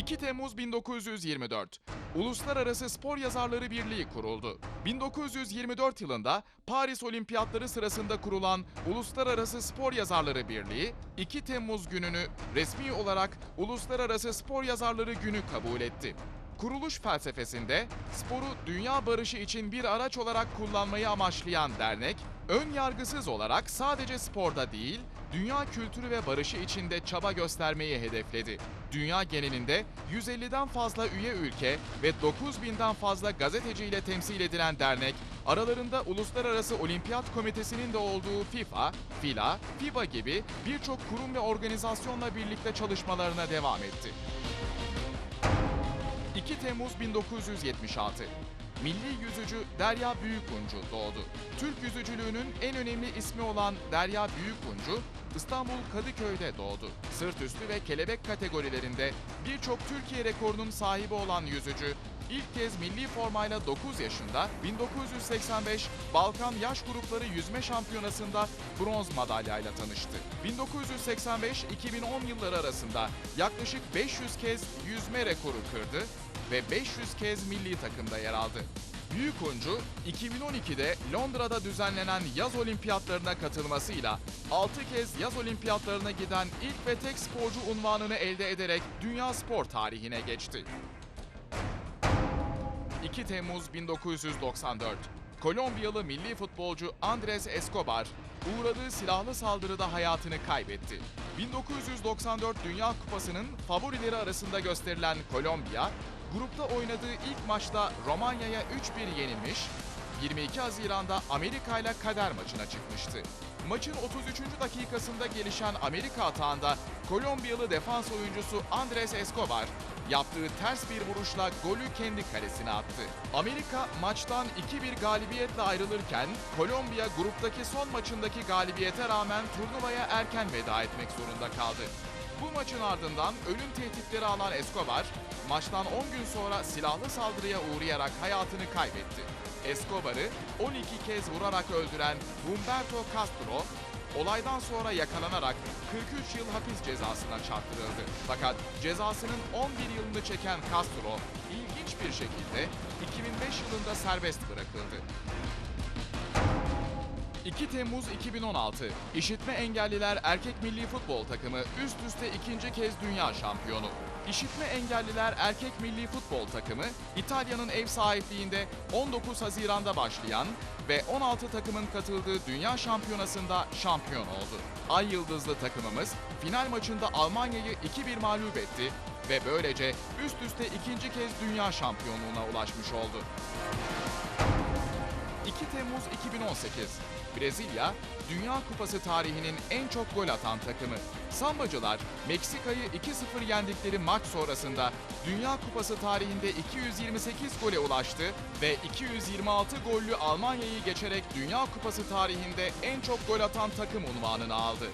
2 Temmuz 1924. Uluslararası Spor Yazarları Birliği kuruldu. 1924 yılında Paris Olimpiyatları sırasında kurulan Uluslararası Spor Yazarları Birliği, 2 Temmuz gününü resmi olarak Uluslararası Spor Yazarları Günü kabul etti. Kuruluş felsefesinde sporu dünya barışı için bir araç olarak kullanmayı amaçlayan dernek, ön yargısız olarak sadece sporda değil, dünya kültürü ve barışı içinde çaba göstermeyi hedefledi. Dünya genelinde 150'den fazla üye ülke ve 9000'den fazla gazeteciyle temsil edilen dernek, aralarında Uluslararası Olimpiyat Komitesi'nin de olduğu FIFA, FILA, FIBA gibi birçok kurum ve organizasyonla birlikte çalışmalarına devam etti. 2 Temmuz 1976. Milli yüzücü Derya Büyükuncu doğdu. Türk yüzücülüğünün en önemli ismi olan Derya Büyükuncu, İstanbul Kadıköy'de doğdu. Sırt üstü ve kelebek kategorilerinde birçok Türkiye rekorunun sahibi olan yüzücü, ilk kez milli formayla 9 yaşında 1985 Balkan Yaş Grupları Yüzme Şampiyonası'nda bronz madalyayla tanıştı. 1985-2010 yılları arasında yaklaşık 500 kez yüzme rekoru kırdı ve 500 kez milli takımda yer aldı. Büyük oyuncu 2012'de Londra'da düzenlenen yaz olimpiyatlarına katılmasıyla 6 kez yaz olimpiyatlarına giden ilk ve tek sporcu unvanını elde ederek dünya spor tarihine geçti. 2 Temmuz 1994. Kolombiyalı milli futbolcu Andres Escobar uğradığı silahlı saldırıda hayatını kaybetti. 1994 Dünya Kupası'nın favorileri arasında gösterilen Kolombiya, grupta oynadığı ilk maçta Romanya'ya 3-1 yenilmiş, 22 Haziran'da Amerika ile kader maçına çıkmıştı. Maçın 33. dakikasında gelişen Amerika atağında Kolombiyalı defans oyuncusu Andres Escobar yaptığı ters bir vuruşla golü kendi kalesine attı. Amerika maçtan 2-1 galibiyetle ayrılırken Kolombiya gruptaki son maçındaki galibiyete rağmen turnuvaya erken veda etmek zorunda kaldı. Bu maçın ardından ölüm tehditleri alan Escobar, maçtan 10 gün sonra silahlı saldırıya uğrayarak hayatını kaybetti. Escobar'ı 12 kez vurarak öldüren Humberto Castro, olaydan sonra yakalanarak 43 yıl hapis cezasına çarptırıldı. Fakat cezasının 11 yılını çeken Castro, ilginç bir şekilde 2005 yılında serbest bırakıldı. 2 Temmuz 2016. İşitme engelliler erkek milli futbol takımı üst üste ikinci kez dünya şampiyonu. İşitme engelliler erkek milli futbol takımı İtalya'nın ev sahipliğinde 19 Haziran'da başlayan ve 16 takımın katıldığı dünya şampiyonasında şampiyon oldu. Ay Yıldızlı takımımız final maçında Almanya'yı 2-1 mağlup etti ve böylece üst üste ikinci kez dünya şampiyonluğuna ulaşmış oldu. 2 Temmuz 2018. Brezilya, Dünya Kupası tarihinin en çok gol atan takımı. Sambacılar, Meksika'yı 2-0 yendikleri maç sonrasında Dünya Kupası tarihinde 228 gole ulaştı ve 226 gollü Almanya'yı geçerek Dünya Kupası tarihinde en çok gol atan takım unvanını aldı.